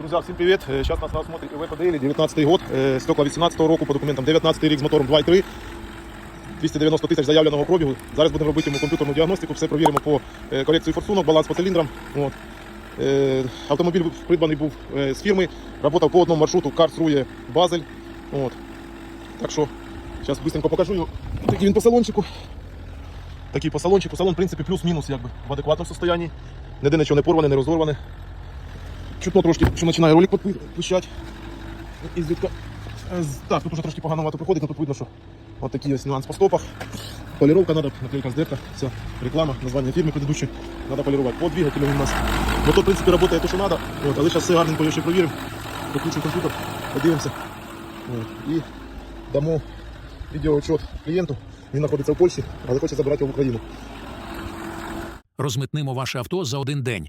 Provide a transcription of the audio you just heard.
Друзья, всем привет! Э, Сейчас нас на осмотре ИВ ПДЛ, 19 год, э, стекла 18 року по документам, 19 рік з мотором 2.3, 290 тисяч заявленого пробігу. Зараз будемо робити йому комп'ютерну діагностику, все провіримо по е, корекції форсунок, баланс по циліндрам. От. Е, Автомобіль придбаний був е, з фірми, працював по одному маршруту Карсрує Базель. От. Так що, зараз швидко покажу його. Такий він по салончику. Такий по салончику. Салон, в принципі, плюс-мінус якби, в адекватному стані. Ніде нічого не порване, не розорване. Чутно трошки, що починає ролик пищать. І звідка. Е, Так, тут уже трошки погано проходить, але тут видно, що от такий ось нюанс по стопах. Полировка надо, наклейка з дека, вся реклама, названня фірми предыдущей. Надо полировать. По двигателю у нас. Мотор, в принципі, працює те, що надо. От, але зараз все гарненько ще провіримо. Підключимо комп'ютер, подивимося. І дамо відеоотчет клієнту. Він знаходиться в Польщі, але хоче забирати його в Україну. Розмитнимо ваше авто за один день,